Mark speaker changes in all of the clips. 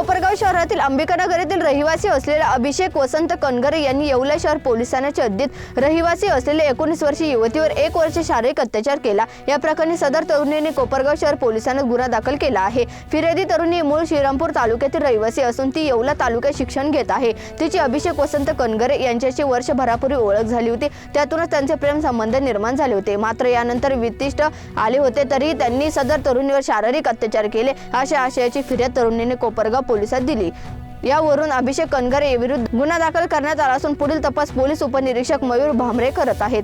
Speaker 1: कोपरगाव शहरातील अंबिकानगर येथील रहिवासी असलेला अभिषेक वसंत कनगरे यांनी येवला शहर पोलिसांच्या हद्दीत रहिवासी असलेल्या एकोणीस वर्षीय युवतीवर एक वर्ष शारीरिक अत्याचार केला. या प्रकरणी सदर तरुणीने कोपरगाव शहर पोलिसांना गुन्हा दाखल केला आहे. फिर्यादी तरुणी मूळ श्रीरामपूर तालुक्यातील रहिवासी असून ती येवला तालुक्यात शिक्षण घेत आहे. तिची अभिषेक वसंत कनगरे यांच्याशी वर्षभरापूर्वी ओळख झाली होती. त्यातूनच त्यांचे प्रेम संबंध निर्माण झाले होते. मात्र यानंतर वितिष्ट आले होते तरीही त्यांनी सदर तरुणीवर शारीरिक अत्याचार केले. अशा आशयाची फिर्याद तरुणीने कोपरगाव पोलिसात दिली. यावरून अभिषेक कनगरे विरुद्ध गुन्हा दाखल करण्यात आला असून पुढील तपास पोलीस उपनिरीक्षक मयूर भामरे करत आहेत.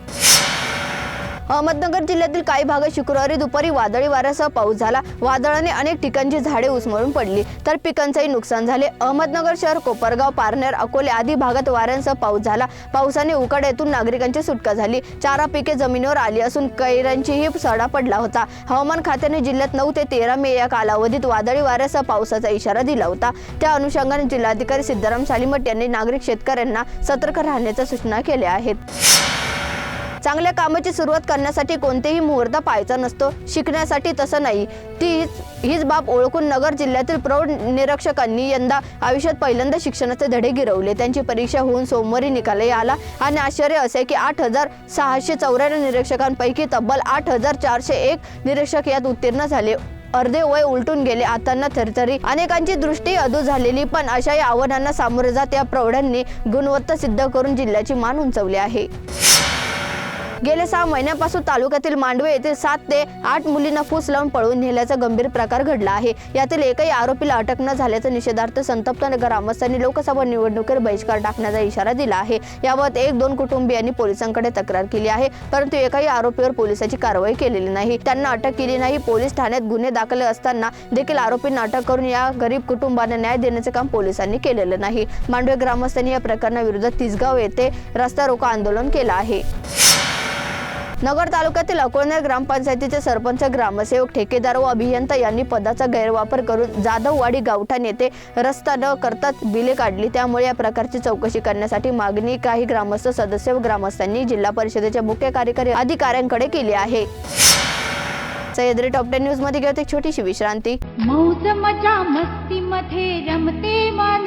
Speaker 1: अहमदनगर जिल्ह्यातील काही भागात शुक्रवारी दुपारी वादळी वाऱ्यासह पाऊस झाला. वादळाने अनेक ठिकाणची झाडे उसमळून पडली. तर पिकांचंही नुकसान झाले. अहमदनगर शहर कोपरगाव पारनेर अकोले आदी भागात वाऱ्यांसह पाऊस झाला. पावसाने उकाड्यातून नागरिकांची सुटका झाली. चारा पिके जमिनीवर आली असून कैरांचीही सडा पडला होता. हवामान खात्याने जिल्ह्यात नऊ ते तेरा मे या कालावधीत वादळी वाऱ्यासह पावसाचा इशारा दिला होता. त्या अनुषंगाने जिल्हाधिकारी सिद्धाराम सालिमठ यांनी नागरिक शेतकऱ्यांना सतर्क राहण्याच्या सूचना केल्या आहेत. चांगल्या कामाची सुरुवात करण्यासाठी कोणतेही मुहूर्त पाहायचा नसतो शिकण्यासाठी तसं नाही. तीच हीच बाब ओळखून नगर जिल्ह्यातील प्रौढ निरीक्षकांनी यंदा आयुष्यात पहिल्यांदा शिक्षणाचे धडे गिरवले. त्यांची परीक्षा होऊन सोमवारी निकालही आला आणि आश्चर्य असे की आठ हजार सहाशे चौऱ्याण्णव निरीक्षकांपैकी तब्बल आठ हजार चारशे एक निरीक्षक यात उत्तीर्ण झाले. अर्धे वय उलटून गेले. आताना थरथरी. अनेकांची दृष्टी अधू झालेली पण अशा या आव्हानांना सामोरे जात या प्रौढांनी गुणवत्ता सिद्ध करून जिल्ह्याची मान उंचवली आहे. गेल्या सहा महिन्यापासून तालुक्यातील मांडवे येथील सात ते आठ मुलींना फूस लावून पळवून नेल्याचा गंभीर प्रकार घडला आहे. यातील एकही आरोपीला अटक न झाल्याचा निषेधार्थ संतप्त ग्रामस्थांनी लोकसभा निवडणुकीवर बहिष्कार टाकण्याचा इशारा दिला आहे. याबाबत एक दोन कुटुंबियांनी पोलिसांकडे तक्रार केली आहे परंतु एकाही आरोपीवर पोलिसांची कारवाई केलेली नाही. त्यांना अटक केली नाही. पोलीस ठाण्यात गुन्हे दाखल असताना देखील आरोपींना अटक करून या गरीब कुटुंबांना न्याय देण्याचे काम पोलिसांनी केलेलं नाही. मांडवे ग्रामस्थांनी या प्रकरणाविरोधात तिसगाव येथे रस्ता रोको आंदोलन केलं आहे. नगर तालुक्यातील अकोळनेर ग्रामपंचायतीचे सरपंच ग्रामसेवक ठेकेदार व अभियंता यांनी पदाचा गैरवापर करून जाधववाडी गावठाण येथे रस्ता न करताच बिले काढली. त्यामुळे या प्रकारची चौकशी करण्यासाठी मागणी काही ग्रामस्थ सदस्य व ग्रामस्थांनी जिल्हा परिषदेच्या मुख्य कार्यकारी अधिकाऱ्यांकडे केली आहे. सह्याद्री टॉप टेन न्यूजमध्ये घेत एक छोटीशी विश्रांती.
Speaker 2: मौज मजा मस्ती मध्ये रमते मन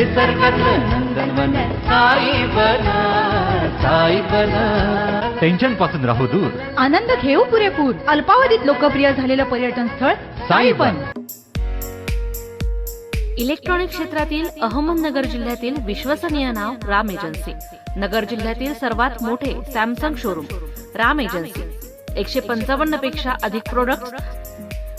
Speaker 3: नंदनवन साई बन साई बन. टेन्शनपासून राहू दूर.
Speaker 2: आनंद घेऊ पुरेपूर. अल्पावधीत लोकप्रिय झालेलं पर्यटन स्थळ साईबन
Speaker 4: इलेक्ट्रॉनिक क्षेत्रातील अहमदनगर जिल्ह्यातील विश्वसनीय नाव राम एजन्सी. नगर जिल्ह्यातील सर्वात मोठे सॅमसंग शोरूम राम एजन्सी. एकशे पंचावन्नपेक्षा अधिक प्रोडक्ट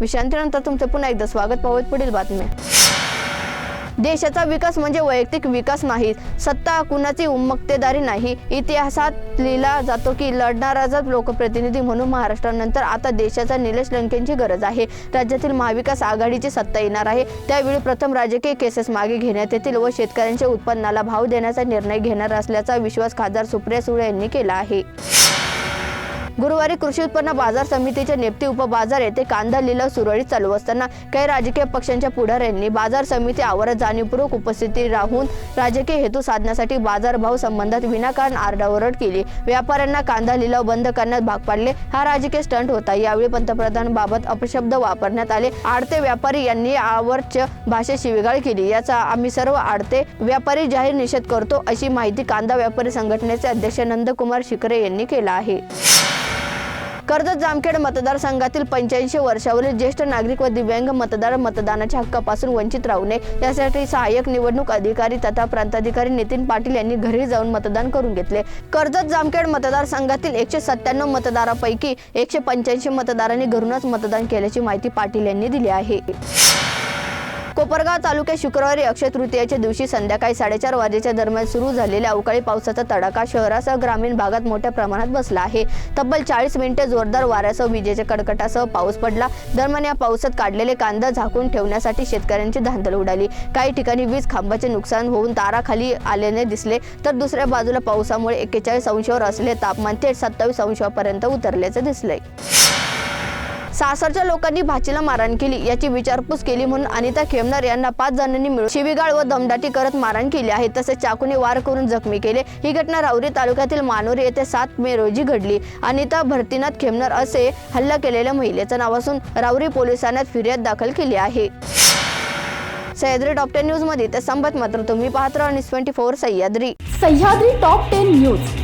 Speaker 1: विश्रांतीनंतर तुमचं पुन्हा एकदा स्वागत. पाहूयात पुढील बातम्या. देशाचा विकास म्हणजे वैयक्तिक विकास नाही. सत्ता कुणाची उमक्तेदारी नाही. इतिहासात लिहिला जातो की लढणाराचा लोकप्रतिनिधी म्हणून महाराष्ट्रानंतर आता देशाचा निलेश लंकेंची गरज आहे. राज्यातील महाविकास आघाडीची सत्ता येणार आहे. त्यावेळी प्रथम राजकीय केसेस मागे घेण्यात येतील व शेतकऱ्यांच्या उत्पन्नाला भाव देण्याचा निर्णय घेणार असल्याचा विश्वास खासदार सुप्रिया सुळे यांनी केला आहे. गुरुवारी कृषी उत्पन्न बाजार समितीच्या नेप्ती उपबाजार येथे कांदा लिलाव सुरळीत चालू असताना काही राजकीय पक्षांच्या पुढाऱ्यांनी बाजार समिती आवारात जाणीवपूर्वक उपस्थिती राहून राजकीय हेतू साधण्यासाठी बाजारभाव संबंधात विनाकारण आरडाओरड केली. व्यापाऱ्यांना कांदा लिलाव बंद करण्यात भाग पाडले. हा राजकीय स्टंट होता. यावेळी पंतप्रधानांबाबत अपशब्द वापरण्यात आले. आडते व्यापारी यांनी आवर्च भाषेत शिवेगाळ केली. याचा आम्ही सर्व आडते व्यापारी जाहीर निषेध करतो अशी माहिती कांदा व्यापारी संघटनेचे अध्यक्ष नंदकुमार शिकरे यांनी केला आहे. कर्जत जामखेड मतदारसंघातील पंच्याऐंशी वर्षावरील ज्येष्ठ नागरिक व दिव्यांग मतदार मतदानाच्या हक्कापासून वंचित राहू नये यासाठी सहाय्यक निवडणूक अधिकारी तथा प्रांताधिकारी नितीन पाटील यांनी घरी जाऊन मतदान करून घेतले. कर्जत जामखेड मतदारसंघातील एकशे सत्त्याण्णव मतदारापैकी एकशे पंच्याऐंशी मतदारांनी घरूनच मतदान केल्याची माहिती पाटील यांनी दिली आहे. कोपरगाव तालुक्यात शुक्रवारी अक्षय तृतीयाच्या दिवशी संध्याकाळी साडेचार वाजेच्या दरम्यान सुरू झालेल्या अवकाळी पावसाचा तडाखा शहरासह ग्रामीण भागात मोठ्या प्रमाणात बसला आहे. तब्बल चाळीस मिनिटे जोरदार वाऱ्यासह विजेच्या कडकटासह पाऊस पडला. दरम्यान या पावसात काढलेले कांदा झाकून ठेवण्यासाठी शेतकऱ्यांची धांदल उडाली. काही ठिकाणी वीज खांबाचे नुकसान होऊन ताराखाली आल्याने दिसले तर दुसऱ्या बाजूला पावसामुळे एक्केचाळीस अंशावर असले तापमान थेट सत्तावीस अंशापर्यंत उतरल्याचे दिसले. सासरच्या लोकांनी भाचीला मारहाण केली. याची विचारपूस केली म्हणून अनिता खेमनार यांना पाच जणांनी मिळून शिवीगाळ व दमदाटी करत मारहाण केली आहे. तसेच चाकूने वार करून जखमी केले. ही घटना राऊरी तालुक्यातील मानोरी येथे सात मे रोजी घडली. अनिता भरतीनाथ खेमनार असे हल्ला केलेल्या महिलेचं नाव असून राऊरी पोलिसांना फिर्याद दाखल केली आहे. सह्याद्री टॉप टेन न्यूजमध्ये ते संबत मात्र तुम्ही पाहत राहा. News twenty four Sahyadri.
Speaker 5: Sahyadri top ten news.